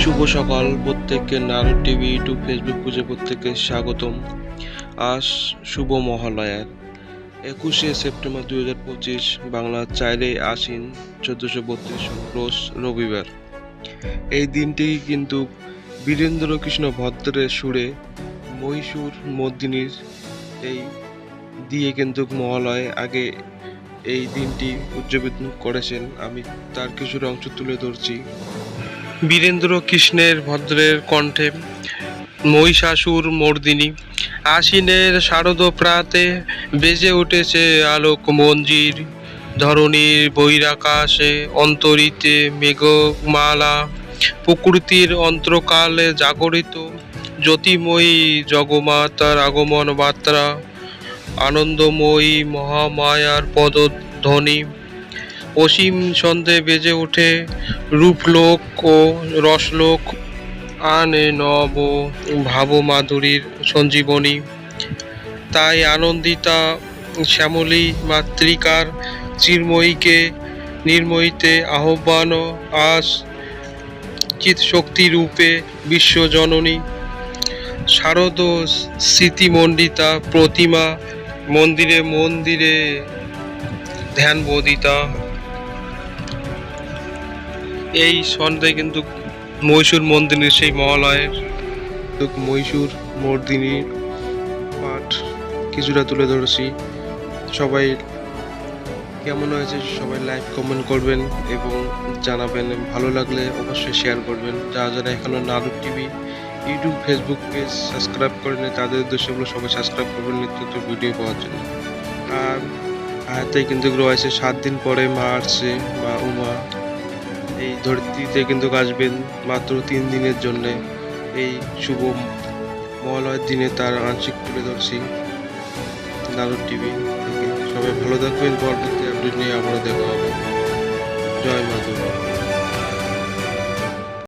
শুভ সকাল, প্রত্যেককে Narad TV, YouTube, Facebook পুজো প্রত্যেককে স্বাগতম। আজ শুভ মহালয়ার, একুশে সেপ্টেম্বর দুই হাজার পঁচিশ বাংলা চাইলে আশ্বিন চোদ্দোশো বত্রিশ, রোজ রবিবার। এই দিনটি কিন্তু বীরেন্দ্র কৃষ্ণ ভদ্রের সুরে মহীশূর মর্দিনীর এই দিয়ে কিন্তু মহালয় আগে এই দিনটি উদযাপন করেছেন। আমি তার কিছু অংশ তুলে ধরছি। বীরেন্দ্র কৃষ্ণের ভদ্রের কণ্ঠে, মহিষাসুর মর্দিনী, আশ্বিনের শারদ প্রাতে বেজে উঠেছে আলোক মঞ্জির ধরণীর বৈরাকাশে অন্তরিতে মেঘমালা, প্রকৃতির অন্তকালে জাগরিত জ্যোতিময়ী জগমাতার আগমন বার্তা, আনন্দময়ী মহামায়ার পদধ্বনি। অসীম ছন্দে বেজে ওঠে রূপলোক ও রসলোক। আনে নব ভাবমাধুরীর সঞ্জীবনী। তাই আনন্দিতা শ্যামলী মাতৃকার চিরময়ীকে নির্ময়ীতে আহ্বান আস চিৎ শক্তি রূপে বিশ্বজননী। শারদ স্মৃতিমণ্ডিতা প্রতিমা মন্দিরে মন্দিরে ধ্যান বোধিতা এই সন্ধ্যায় কিন্তু মহীশূর মন্দিরের সেই মহালয়ের মহীশূর মর্দিনীর পাঠ কিছুটা তুলে ধরেছি। সবাই কেমন হয়েছে সবাই লাইক, কমেন্ট করবেন এবং জানাবেন। ভালো লাগলে অবশ্যই শেয়ার করবেন। যারা যারা এখনও নাটক TV, YouTube, Facebook page subscribe করেন তাদের উদ্দেশ্যগুলো সবাই সাবস্ক্রাইব করবেন নিত্য ভিডিও পাওয়ার জন্য। আর হাতে কিন্তু রয়েছে, সাত দিন পরে মা আসছে, মা উমা। এই ধরিত্রীতে কিন্তু আসবেন মাত্র তিন দিনের জন্য। এই শুভ মহালয়ের দিনে তার আংশিক তুলে ধরছি নারদ টিভি সবাই ভালো থাকবেন, পরবর্তী আপডেট নিয়ে আবারও দেখা হবে। জয় মা